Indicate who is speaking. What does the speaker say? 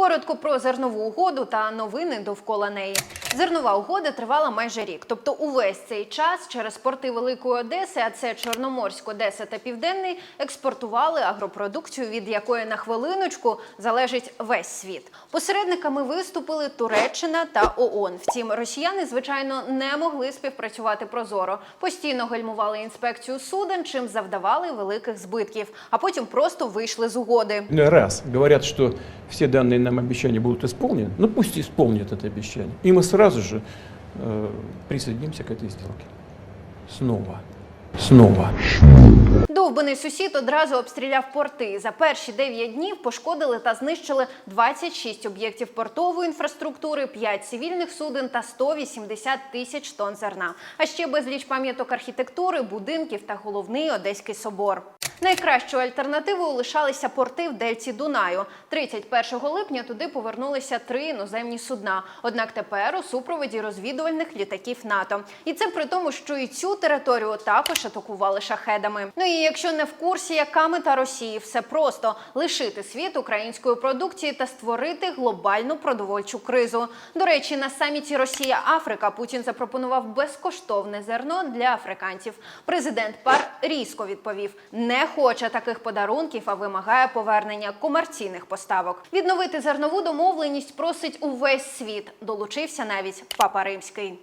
Speaker 1: Коротко про зернову угоду та новини довкола неї. Зернова угода тривала майже рік, тобто увесь цей час через порти Великої Одеси, а це Чорноморськ, Одеса та Південний, експортували агропродукцію, від якої на хвилиночку залежить весь світ. Посередниками виступили Туреччина та ООН. Втім, росіяни, звичайно, не могли співпрацювати прозоро. Постійно гальмували інспекцію суден, чим завдавали великих збитків, а потім просто вийшли з угоди.
Speaker 2: Раз говорят, что все данные нам обещания будут исполнены, ну пусть исполнят это обещание. И мы сразу же э, присоединимся к этой сделке. Снова. Снова.
Speaker 1: Довбаний сусід одразу обстріляв порти. За перші 9 днів пошкодили та знищили 26 об'єктів портової інфраструктури, 5 цивільних суден та 180 тисяч тонн зерна. А ще безліч пам'яток архітектури, будинків та головний Одеський собор. Найкращою альтернативою лишалися порти в Дельті Дунаю. 31 липня туди повернулися три іноземні судна. Однак тепер у супроводі розвідувальних літаків НАТО. І це при тому, що і цю територію також атакували шахедами. Ну і якщо не в курсі, яка мета Росії, все просто лишити світ української продукції та створити глобальну продовольчу кризу. До речі, на саміті Росія Африка Путін запропонував безкоштовне зерно для африканців. Президент пар різко відповів: не хоче таких подарунків, а вимагає повернення комерційних поставок. Відновити зернову домовленість просить увесь світ. Долучився навіть папа римський.